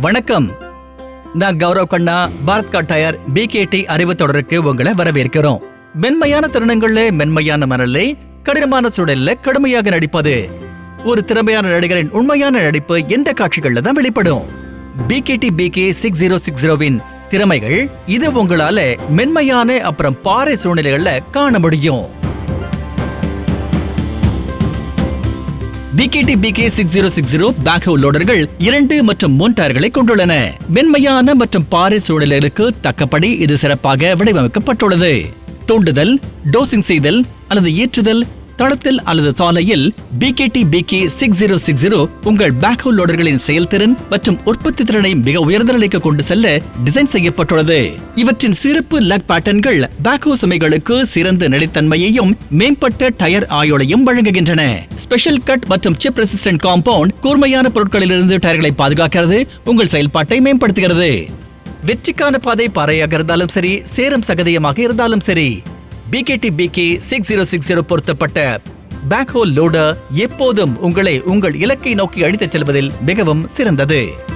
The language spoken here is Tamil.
வணக்கம். நான் கௌரவ் கண்ணா பாரத் கா டயர் பிகேடி அறிவு தொடருக்கு உங்களை வரவேற்கிறோம். மென்மையான தருணங்கள்ல மென்மையான மணல்ல கடினமான சூழல்ல கடுமையாக நடிப்பது. ஒரு திறமையான நடிகரின் உண்மையான நடிப்பு எந்த காட்சிகள்ல தான் வெளிப்படும்? BKT BK six zero six ஜீரோவின் திறமைகள் இது உங்களால மென்மையான அப்புறம் பாறை சூழ்நிலைகள்ல காண முடியும். BKT BK six zero six zero backhoe லோடர்கள் இரண்டு மற்றும் மூன்று டயர்களை கொண்டுள்ளன. மென்மையான மற்றும் பாறை சூழல்களுக்கு தக்கபடி இது சிறப்பாக வடிவமைக்கப்பட்டுள்ளது. தூண்டுதல் டோசிங் செய்தல் அல்லது ஏற்றுதல் தளத்தில் அல்லது சாலையில் BKT BK six zero six zero உங்கள் பேக்ஹோ லோடர்களின் செயல்திறன் மற்றும் உற்பத்தி திறனை மிக உயர்ந்த நிலைக்கு கொண்டு செல்ல டிசைன் செய்யப்பட்டுள்ளது. இவற்றின் சிறப்பு லக் பேட்டர்ன்கள் பேக்ஹோ சுமைகளுக்கு சிறந்த நிலைத்தன்மையையும் மேம்பட்ட டயர் ஆயுளையும் வழங்குகின்றன. ஸ்பெஷல் கட் மற்றும் சிப் ரெசிஸ்டன்ட் காம்பவுண்ட் கூர்மையான பொருட்களிலிருந்து டயர்களை பாதுகாக்கிறது உங்கள் செயல்பாட்டை மேம்படுத்துகிறது. வெற்றிக்கான பாதை பாறையாக இருந்தாலும் சரி சேரும் சகதியமாக இருந்தாலும் சரி BKT BK six zero six zero பொருத்தப்பட்ட பேக்ஹோல் லோடர் எப்போதும் உங்களை உங்கள் இலக்கை நோக்கி அடித்துச் செல்வதில் மிகவும் சிறந்தது.